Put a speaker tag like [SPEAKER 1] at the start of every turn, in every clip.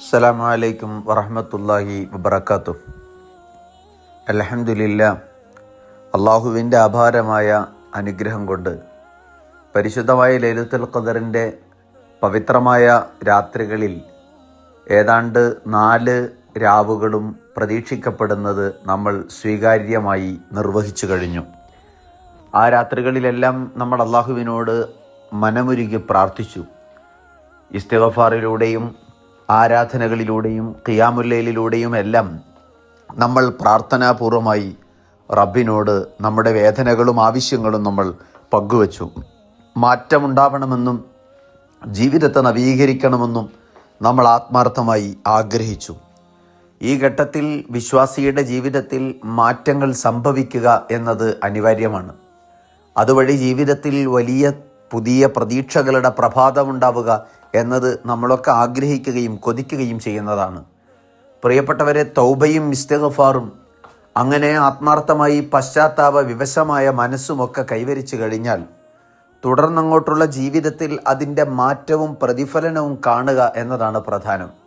[SPEAKER 1] അസ്സലാമു അലൈക്കും വറഹമത്തല്ലാഹി വബർക്കാത്തു അലഹമില്ല അള്ളാഹുവിന്റെ അപാരമായ അനുഗ്രഹം കൊണ്ട് പരിശുദ്ധമായ ലലിത്തുൽ ഖദറിന്റെ പവിത്രമായ രാത്രികളിൽ ഏതാണ്ട് നാല് രാവുകളും പ്രതീക്ഷിക്കപ്പെടുന്നത് നമ്മൾ സ്വീകാര്യമായി നിർവഹിച്ചു കഴിഞ്ഞു. ആ രാത്രികളിലെല്ലാം നമ്മൾ അള്ളാഹുവിനോട് മനമുരുകി പ്രാർത്ഥിച്ചു. ഇസ്തിഗഫാറിലൂടെയും ആരാധനകളിലൂടെയും ഖിയാമുല്ലയിലൂടെയും എല്ലാം നമ്മൾ പ്രാർത്ഥനാപൂർവമായി റബ്ബിനോട് നമ്മുടെ വേദനകളും ആവശ്യങ്ങളും നമ്മൾ പങ്കുവച്ചു. മാറ്റമുണ്ടാവണമെന്നും ജീവിതത്തെ നവീകരിക്കണമെന്നും നമ്മൾ ആത്മാർത്ഥമായി ആഗ്രഹിച്ചു. ഈ ഘട്ടത്തിൽ വിശ്വാസിയുടെ ജീവിതത്തിൽ മാറ്റങ്ങൾ സംഭവിക്കുക എന്നത് അനിവാര്യമാണ്. അതുവഴി ജീവിതത്തിൽ വലിയ പുതിയ പ്രതീക്ഷകളുടെ പ്രഭാതമുണ്ടാവുക എന്നത് നമ്മളൊക്കെ ആഗ്രഹിക്കുകയും കൊതിക്കുകയും ചെയ്യുന്നതാണ്. പ്രിയപ്പെട്ടവരെ തൗബയും ഇസ്തഗഫാറും അങ്ങനെ ആത്മാർത്ഥമായി പശ്ചാത്താപ വിവശമായ മനസ്സുമൊക്കെ കൈവരിച്ചു കഴിഞ്ഞാൽ തുടർന്നങ്ങോട്ടുള്ള ജീവിതത്തിൽ അതിന്റെ മാറ്റവും പ്രതിഫലനവും കാണുക എന്നതാണ് പ്രധാനം.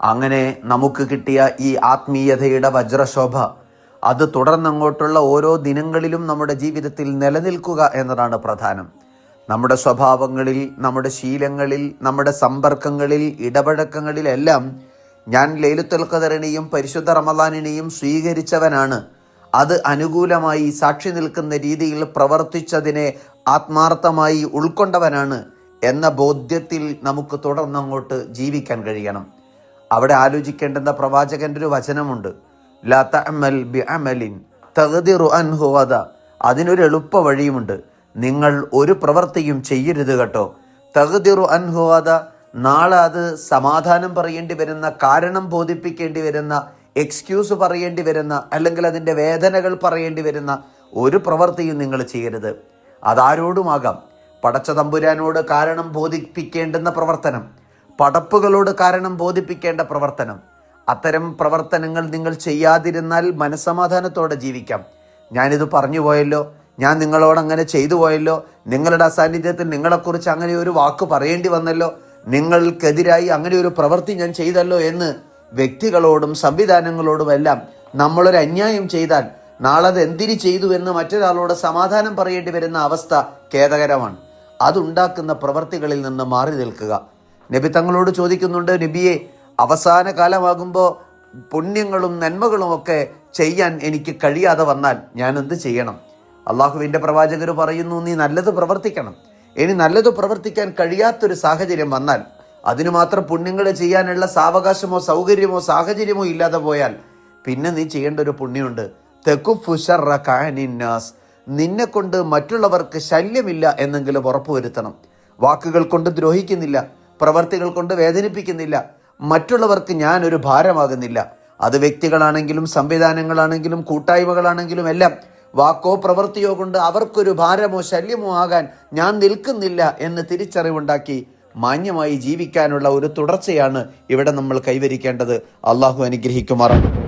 [SPEAKER 1] അങ്ങനെ നമുക്ക് കിട്ടിയ ഈ ആത്മീയതയുടെ വജ്രശോഭ അത് തുടർന്നങ്ങോട്ടുള്ള ഓരോ ദിനങ്ങളിലും നമ്മുടെ ജീവിതത്തിൽ നിലനിൽക്കുക എന്നതാണ് പ്രധാനം. നമ്മുടെ സ്വഭാവങ്ങളിൽ നമ്മുടെ ശീലങ്ങളിൽ നമ്മുടെ സമ്പർക്കങ്ങളിൽ ഇടപഴക്കങ്ങളിലെല്ലാം ഞാൻ ലൈലുത്തുൽ ഖദറിനെയും പരിശുദ്ധ റമദാനിനെയും സ്വീകരിച്ചവനാണ്. അത് അനുകൂലമായി സാക്ഷി നിൽക്കുന്ന രീതിയിൽ പ്രവർത്തിച്ചതിനെ ആത്മാർത്ഥമായി ഉൾക്കൊണ്ടവനാണ് എന്ന ബോധ്യത്തിൽ നമുക്ക് തുടർന്നങ്ങോട്ട് ജീവിക്കാൻ കഴിയണം. അവിടെ ആലോചിക്കേണ്ടുന്ന പ്രവാചകന്റെ ഒരു വചനമുണ്ട്. ലാ തഅമൽ അതിനൊരു എളുപ്പ വഴിയുമുണ്ട്. നിങ്ങൾ ഒരു പ്രവൃത്തിയും ചെയ്യരുത് കേട്ടോ. തകതിറു അൻഹു വദ. നാളെ അത് സമാധാനം പറയേണ്ടി വരുന്ന കാരണം ബോധിപ്പിക്കേണ്ടി വരുന്ന എക്സ്ക്യൂസ് പറയേണ്ടി വരുന്ന അല്ലെങ്കിൽ അതിന്റെ വേദനകൾ പറയേണ്ടി വരുന്ന ഒരു പ്രവൃത്തിയും നിങ്ങൾ ചെയ്യരുത്. അതാരോടുമാകാം? പടച്ച തമ്പുരാനോട് കാരണം ബോധിപ്പിക്കേണ്ടുന്ന പ്രവർത്തനം. പടപ്പുകളോട് കാരണം ബോധിപ്പിക്കേണ്ട പ്രവർത്തനം. അത്തരം പ്രവർത്തനങ്ങൾ നിങ്ങൾ ചെയ്യാതിരുന്നാൽ മനസ്സമാധാനത്തോടെ ജീവിക്കാം. ഞാനിത് പറഞ്ഞു പോയല്ലോ. ഞാൻ നിങ്ങളോട് അങ്ങനെ ചെയ്തു പോയല്ലോ. നിങ്ങളുടെ അസാന്നിധ്യത്തിൽ നിങ്ങളെക്കുറിച്ച് അങ്ങനെ ഒരു വാക്ക് പറയേണ്ടി വന്നല്ലോ. നിങ്ങൾക്കെതിരായി അങ്ങനെ ഒരു പ്രവൃത്തി ഞാൻ ചെയ്തല്ലോ എന്ന് വ്യക്തികളോടും സംവിധാനങ്ങളോടും എല്ലാം നമ്മളൊരു അന്യായം ചെയ്താൽ നാളെ അത് എന്തിരി ചെയ്തു എന്ന് മറ്റൊരാളോട് സമാധാനം പറയേണ്ടി വരുന്ന അവസ്ഥ ഖേദകരമാണ്. അതുണ്ടാക്കുന്ന പ്രവൃത്തികളിൽ നിന്ന് മാറി നിൽക്കുക. നബി തങ്ങളോട് ചോദിക്കുന്നുണ്ട് നബിയെ അവസാന കാലമാകുമ്പോൾ പുണ്യങ്ങളും നന്മകളും ഒക്കെ ചെയ്യാൻ എനിക്ക് കഴിയാതെ വന്നാൽ ഞാൻ എന്ത് ചെയ്യണം? അള്ളാഹുവിന്റെ പ്രവാചകർ പറയുന്നു നീ നല്ലത് പ്രവർത്തിക്കണം. ഇനി നല്ലത് പ്രവർത്തിക്കാൻ കഴിയാത്തൊരു സാഹചര്യം വന്നാൽ അതിനു മാത്രം പുണ്യങ്ങൾ ചെയ്യാനുള്ള സാവകാശമോ സൗകര്യമോ സാഹചര്യമോ ഇല്ലാതെ പോയാൽ പിന്നെ നീ ചെയ്യേണ്ട ഒരു പുണ്യമുണ്ട്. തെക്കുഫുഷറ കാനിന്നാസ്. നിന്നെ കൊണ്ട് മറ്റുള്ളവർക്ക് ശല്യമില്ല എന്നെങ്കിലും ഉറപ്പുവരുത്തണം. വാക്കുകൾ കൊണ്ട് ദ്രോഹിക്കുന്നില്ല. പ്രവർത്തികൾ കൊണ്ട് വേദനിപ്പിക്കുന്നില്ല. മറ്റുള്ളവർക്ക് ഞാൻ ഒരു ഭാരമാകുന്നില്ല. അത് വ്യക്തികളാണെങ്കിലും സംവിധാനങ്ങളാണെങ്കിലും കൂട്ടായ്മകളാണെങ്കിലും എല്ലാം വാക്കോ പ്രവൃത്തിയോ കൊണ്ട് അവർക്കൊരു ഭാരമോ ശല്യമോ ആകാൻ ഞാൻ നിൽക്കുന്നില്ല എന്ന് തിരിച്ചറിവുണ്ടാക്കി മാന്യമായി ജീവിക്കാനുള്ള ഒരു തുടർച്ചയാണ് ഇവിടെ നമ്മൾ കൈവരിക്കേണ്ടത്. അള്ളാഹു അനുഗ്രഹിക്കുമാറാണ്